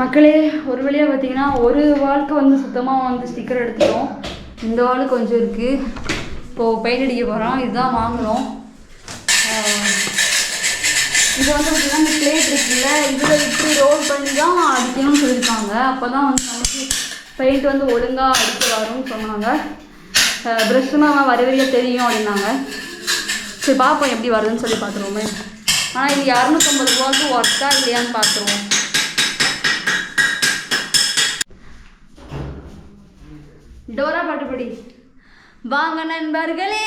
மக்களே ஒரு வழியாக பார்த்தீங்கன்னா ஒரு வாளுக்கு வந்து சுத்தமாக வந்து ஸ்டிக்கர் எடுத்துட்டோம். இந்த வாள் கொஞ்சம் இருக்குது இப்போது பெயிண்ட் அடிக்க போகிறோம் இதுதான் வாங்குகிறோம் இது வந்து பார்த்தீங்கன்னா இந்த பிளேட் இருக்குல்ல இதில் விட்டு ரோல் பண்ணி தான் அடிக்கணும்னு சொல்லியிருக்காங்க. அப்போ தான் வந்து நமக்கு பெயிண்ட் வந்து ஒழுங்காக அடிக்க வரும்னு சொன்னாங்க. ப்ரெஷ்ஷுமே வர தெரியும் அப்படின்னாங்க. சரி பார்ப்போம் எப்படி வருதுன்னு சொல்லி பார்த்துருவோமே. ஆனால் இது இரநூத்தம்பது ரூபாய்க்கு ஒர்க்கா இல்லையான்னு பார்த்துருவோம். டோரா பாட்டுப்படி வாங்க நண்பர்களே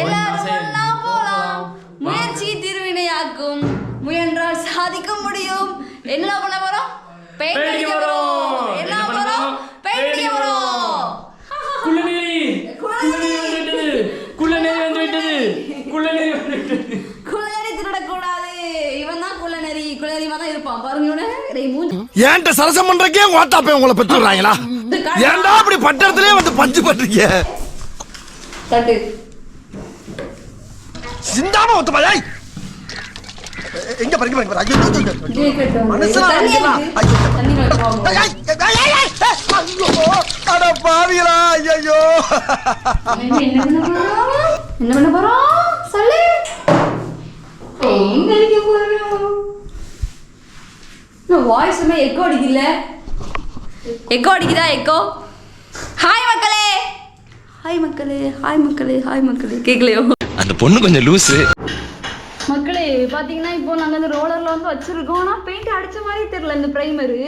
எல்லாரும் ஒண்ணா போலாம். முயற்சி திருவினையாக்கும். முயன்றால் சாதிக்க முடியும். என்ன பண்ண போறோம்? பெயிண்ட் அடிக்க போறோம். என்ன போறோம்? பெயிண்ட் அடிக்க போறோம். குள்ளநெறி குள்ளநெறி வந்துவிட்டது. குள்ளநெறி வந்துவிட்டது. குள்ளநெறி வந்துவிட்டது. குள்ளநெறி திருடக்கூடாது. இவன் தான் குள்ளநெறி குள்ளநெறி தான் இருப்பான். பாருங்க இவனை. டேய் மூஞ்சி ஏன்ட்ட சரசம் பண்றக்கே ஓட்டாப்பே உங்களை பெற்றுறாங்களா ஏன்டா அப்படி பட்டத்திலே வந்து பஞ்சு பண்றீங்க? தட்டு. சிந்தாம ஒத்து பாய் எங்க பறிக்க பறிக்க ஐயோ. மனசுல. ஐயோ. அட பாவிகளா ஐயோ என்ன பண்ண போறோம்? சொல்லு. எங்க அடிக்க போறோம் வாய்ஸுமே எக்கோ அடிக்கல. எக்கோ அடிக்குதா எக்கோ ஹாய் மக்களே. ஹாய் மக்களே. ஹாய் மக்களே. ஹாய் மக்களே. கேட்கலையோ அந்த பொண்ணு கொஞ்சம் லூசு. மக்களே பாத்தீங்கன்னா இப்போ நாங்க இந்த ரோலர்ல வந்து வச்சிருக்கோம். ஆனா பெயிண்ட் அடிச்ச மாதிரி தெரியல இந்த பிரைமரு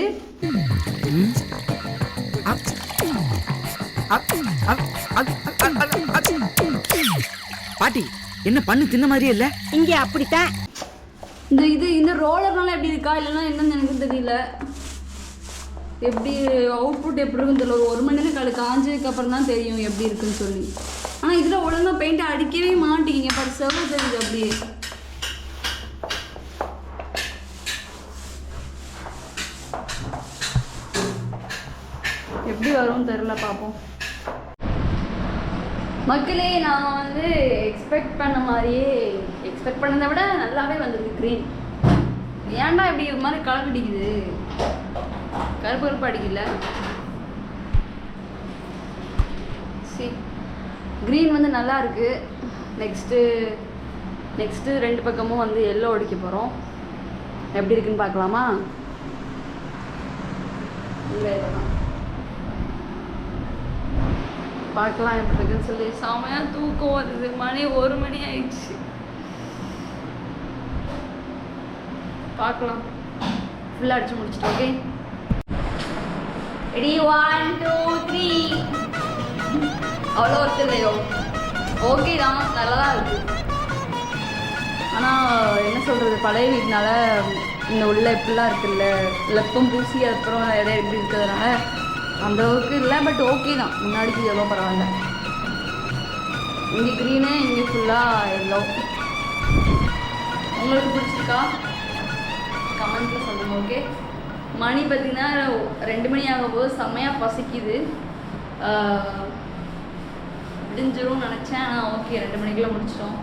பாட்டி என்ன பண்ணு தின்ன மாதிரியே இல்ல? இங்க அப்படித்தான். இந்த இது இந்த ரோலர்னால எப்படி இருக்கா? இல்லைன்னா என்னன்னு எனக்கு தெரியல. எப்படி அவுட்புட் எப்படி இருக்கும் தெரியல. ஒரு ஒரு மணி நேரம் கழு காஞ்சதுக்கு அப்புறம் தான் தெரியும் எப்படி இருக்குன்னு சொல்லி. ஆனால் இதில் ஒழுங்கா பெயிண்ட் அடிக்கவே மாட்டீங்க. பாரு செவ் தெரியுது அப்படியே. எப்படி வரும்னு தெரில பார்ப்போம் மக்களே நான் வந்து எக்ஸ்பெக்ட் பண்ண மாதிரியே எக்ஸ்பெக்ட் பண்ணதை விட நல்லாவே வந்திருக்கு க்ரீன் ஏன்டா இப்படி ஒரு மாதிரி கலர் அடிக்குது? கருப்பு கருப்பு அடிக்கல. சி க்ரீன் வந்து நல்லா இருக்கு. நெக்ஸ்ட்டு நெக்ஸ்ட்டு ரெண்டு பக்கமும் வந்து எல்லோ அடிக்க போகிறோம் எப்படி இருக்குன்னு பார்க்கலாமா? இல்லை பார்க்கலாம் எப்படி இருக்குன்னு சொல்லி. செமையாக தூக்கம் வருது. மணி ஒரு மணி ஆயிடுச்சு. பார்க்கலாம். ஃபுல்லாக அடிச்சு முடிச்சிட்டு okay ready one two three அவ்வளோ ஒருத்தர் இல்லையோ? ஓகே தான். நல்லா தான் இருக்கு. ஆனால் என்ன சொல்கிறது பழைய வீட்டுனால இந்த உள்ள இப்படிலாம் இருக்குல்ல? லெப்பம் பூசி அதுக்கப்புறம் இடம் எப்படி இருக்கிறதுனால அந்த அளவுக்கு இல்லை. பட் ஓகே தான். முன்னாடிக்கு எவ்வளோ பரவாயில்ல. இங்கே க்ரீனு இங்கே ஃபுல்லாக எல்லோ உங்களுக்கு பிடிச்சிருக்கா? கமெண்ட்டில் சொல்லுங்கள் ஓகே மணி பார்த்தீங்கன்னா ரெண்டு மணி ஆகும்போது செம்மையாக பசிக்குது. ஆஹ் விடிஞ்சிரும் நினச்சேன். ஆனால் ஓகே ரெண்டு மணிக்கெல்லாம் முடிச்சிட்டோம்.